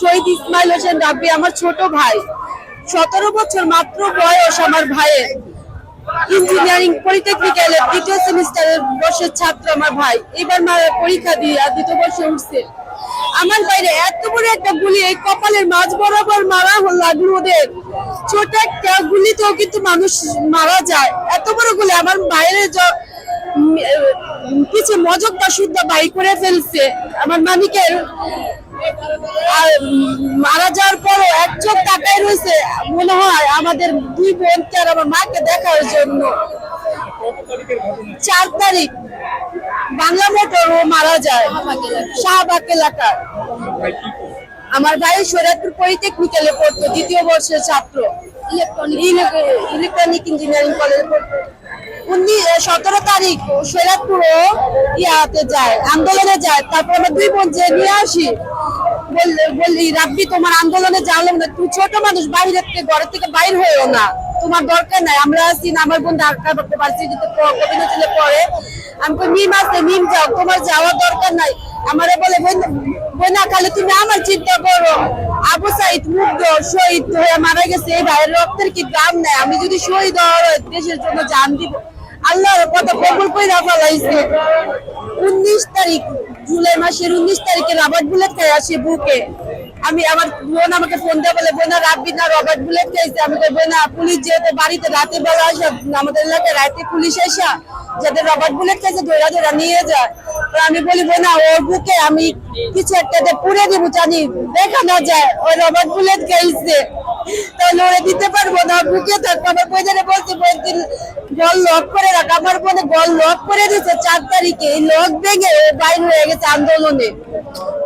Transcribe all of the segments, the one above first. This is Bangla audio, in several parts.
শহীদ ইসমাইল হোসেন রাব্বি, আমার ছোট ভাই। সতেরো বছর মাত্র বয়স আমার ভাইয়ের। ইঞ্জিনিয়ারিং পলিটেকনিক্যালের দ্বিতীয় সেমিস্টারের বর্ষের ছাত্র আমার ভাই। এবার মা- পরীক্ষা দিয়ে আর দ্বিতীয় বর্ষে উঠছে। আমার বাইরে এত বড় একটা গুলি, এই কপালের মাঝ বরাবর মারা লাগল ওদের। ছোট একটা গুলিতেও কিন্তু মানুষ মারা যায়। এত বড় গুলি, আমার বাইরে কিছু মজকটা শুদ্ধ বাই করে ফেলছে। আমার মানিকের আর মারা যাওয়ার পরও এক চোখ তাকাই রয়েছে। মনে হয় আমাদের দুই বোনকে আর আমার মাকে দেখার জন্য। চার তারিখ বাংলা মোটর ও মারা যায়। শাহবাগ এলাকায় আমার ভাই সৈরাদপুর পলিটেকনিক্যালে পড়তো দ্বিতীয় বর্ষের ছাত্র। ইলেকট্রনিক ইঞ্জিনিয়ারিং কলেজে পড়তো। উনিশ সতেরো তারিখ সৈরাদপুর ও ইয়াতে যায় আন্দোলনে যায়। তারপর আমরা দুই বোন যে নিয়ে আসি বললি রাব্বি, তোমার আন্দোলনে যাওয়ালাম না। তুই ছোট মানুষ বাইরে থেকে ঘরের থেকে বাইর হয়েও না। তোমার দরকার নাই। আমরা আছি না, আমার বোন ঢাকা ভার্সিটিতে কবিনচিলে পড়ে। আমি মিম আছে, মিম যাও, তোমার যাওয়ার দরকার নাই। আমারে বলে, বোনা খালি তুমি আমার চিন্তা করো। আবু সাইদ, মুগ্ধ, শহীদ হয়ে মারা গেছে। এই ভাইয়ের রক্তের কি দাম নাই? আমি যদি শহীদ হওয়ার দেশের জন্য জান দিব, আল্লাহর কথা কবুল কইরা ফেলাইছে। উনিশ তারিখ জুলাই মাসের উনিশ তারিখে রবার্ট বুলেট খাই আসে বুকে। আমি আমার বোন আমাকে ফোন দিয়ে বলে, বোনা, রাব্বি না, রবার্ট বুলেট খাইছে আমি কই, বোনা, পুলিশ যেহেতু বাড়িতে রাতে বেলা আসা, আমাদের এলাকায় রাতে পুলিশ এসা যাদের রবার্ট বুলেট খাইছে ধরা ধরা নিয়ে যায়। তো আমি বলি, বোনা, ওর বুকে আমি কিছু একটা দিয়ে পুড়ে দিব জানি, দেখা না যায়, ওই রবার্ট বুলেট খাইছে তাহলে ওরা দিতে পারব না, বুকে থাকব। আমার বোনের বলছে বোন গল লক করে রাখ। আমার বোনে গল লক করে দিচ্ছে চার তারিখে। এই লক ভেঙে বাইর হয়ে গেছে আন্দোলনে।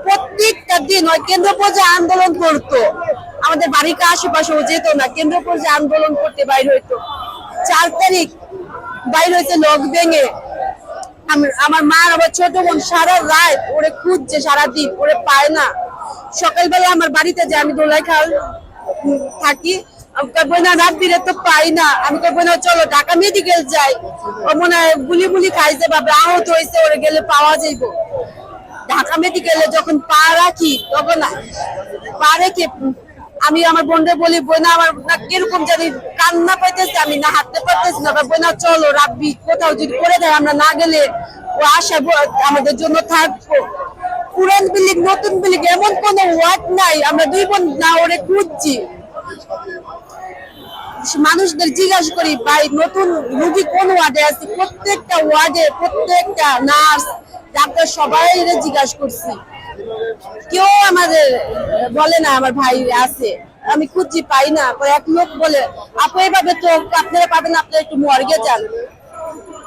প্রত্যেকটা দিন ওই কেন্দ্র পর্যায়ে আন্দোলন করতো। আমাদের বাড়ির আশেপাশে ও যেত না, কেন্দ্র পর্যায়ে আন্দোলন করতে বাইর হইতো। চার তারিখ বাইর হয়েছে লক ভেঙে। আম- আমার মা আমার ছোট বোন সারা রাত ওরে খুঁজছে, সারাদিন ওরে পায় না। সকালবেলা আমার বাড়িতে যে আমি দোলাই খাল থাকি। পাই না। আমি না, চলো, ঢাকা মেডিকেল যাই। খাইছে বা হয়েছে ওরে গেলে পাওয়া ঢাকা মেডিকেলে যখন আমি আমার বোনরে বলি, বোনা, আমার কীরকম জানি কান্না পাইতেছে, আমি না হাঁটতে পারতেছি না। বোনা, চলো, রাব্বি, কোথাও যদি করে দেয় আমরা না গেলে ও আশা আমাদের জন্য থাকব। পুরান বিল্ডিং নতুন বিল্ডিং এমন কোন ওয়ার্ড নাই। আমরা দুই বোন না, ওরে খুঁজছি। মানুষদের জিজ্ঞাসা করি, ভাই, নতুন রুগী কোন ওয়ার্ডে আছে? প্রত্যেকটা ওয়ার্ডে প্রত্যেকটা নার্স, ডাক্তার সবাই জিজ্ঞাসা করছি। কেউ আমাদের বলে না, আমার ভাই আছে, আমি খুঁজছি পাই না। পরে এক লোক বলে, আপু, এভাবে তো আপনারা পাবেন, আপনারা একটু মর্গে যান।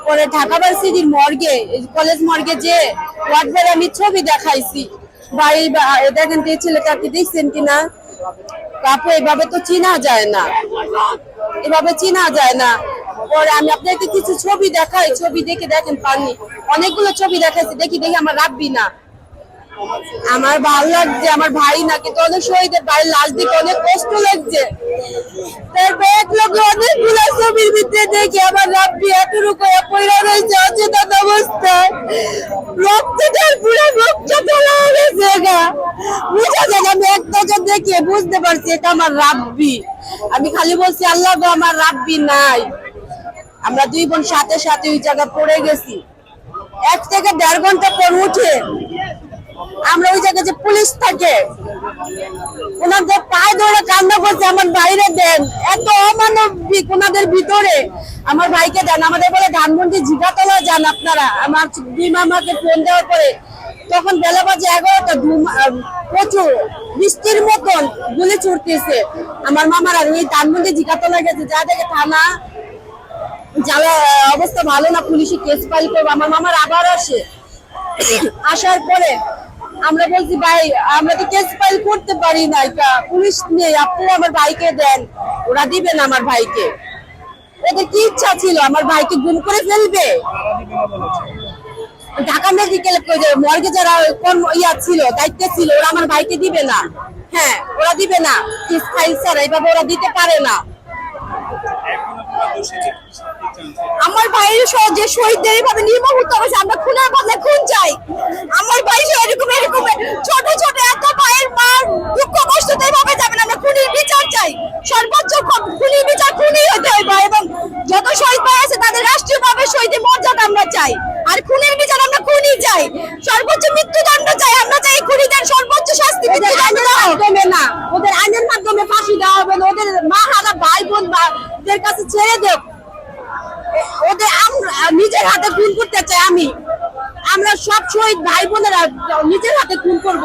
পরে ঢাকা ভার্সিটির মর্গে কলেজ মর্গে যে ওয়ার্ডবার আমি ছবি দেখাইছি, ভাই, বা- দেখেন ছেলেটাকে দেখছেন কিনা? আপু, এভাবে তো চিনা যায় না। এভাবে চিনা যায় না। পরে আমি আপনাকে কিছু ছবি দেখাই, ছবি দেখে দেখেন পানি। অনেকগুলো ছবি দেখাইছি, দেখি দেখি আমার রাখবি না। আমার ভালো লাগছে, আমার ভাই না, কিন্তু অনেক শহীদের ভাইয়ের লাশ দেখে অনেক কষ্ট লাগছে। তারপর এক লোক অনেকগুলো ছবির ভিতরে দেখি আমার রাব্বি এতটুকু মুখটা আমি খালি বলছি, আল্লাহ গো, আমার রাব্বি নাই। আমরা দুই বোন সাথে সাথে ওই জায়গা পড়ে গেছি। এক থেকে দেড় ঘণ্টা পর উঠে আমরা ওই জায়গায় যে পুলিশ থাকে এত অমানবিক ওনাদের ভিতরে। আমার ভাইকে দেন, আমাদের বলে, ধানমন্ডি জিগাতলা যান আপনারা। আমার দুই মামাকে ফোন দেওয়ার পরে তখন বেলা বাজে এগারোটা প্রচুর। বৃষ্টির মতন গুলি ছুটতেছে। আমার মামারা এই ধানমন্ডি জিগাতলা গেছে যা দেখে থানা, জ্বালা অবস্থা ভালো না, পুলিশে কেস ফাইল করব। আমার মামার আবার আসে। আসার পরে আমরা বলছি, ভাই, আমরা তো কেস ফাইল করতে পারি না, এটা পুলিশ নেই। আপনারা আমার ভাইকে দেন। ওরা দিবেন আমার ভাইকে। ওদের কি ইচ্ছা ছিল? আমার ভাইকে গুম করে ফেলবে? ঢাকা মেডিকেল মর্গে যারা কোন ইয়া ছিল, দায়িত্বে ছিল, ওরা আমার ভাইকে দিবে না। হ্যাঁ ওরা দিবে না। ফাইল এভাবে ওরা দিতে পারে না। আমার ভাইয়ের সহ যে শহীদদের এইভাবে নির্মূল হয়েছে হবে আমরা খুনের বদলে খুন চাই। আমার ভাই এরকম এরকম, ছোট ছোট, এত ভাইয়ের মা দুঃখ কষ্ট এইভাবে যাবে না। আমরা খুনির বিচার চাই। সর্বোচ্চ খুনির বিচার খুনি হতে হবে এবং যত শহীদ ভাই আছে, তাদের রাষ্ট্রীয়ভাবে শহীদের মর্যাদা আমরা চাই। চাই। সর্বোচ্চ মৃত্যুদণ্ড চাই। আমরা চাই খুনিদের সর্বোচ্চ শাস্তি মাধ্যমে না ওদের আইনের মাধ্যমে ফাঁসি দেওয়া হবে না। ওদের মা হারা ভাই বোন ওদের কাছে ছেড়ে দেব ওদের আমরা নিজের হাতে খুন করতে চাই আমি। আমরা সব শহীদ ভাই বোনেরা নিজের হাতে খুন করব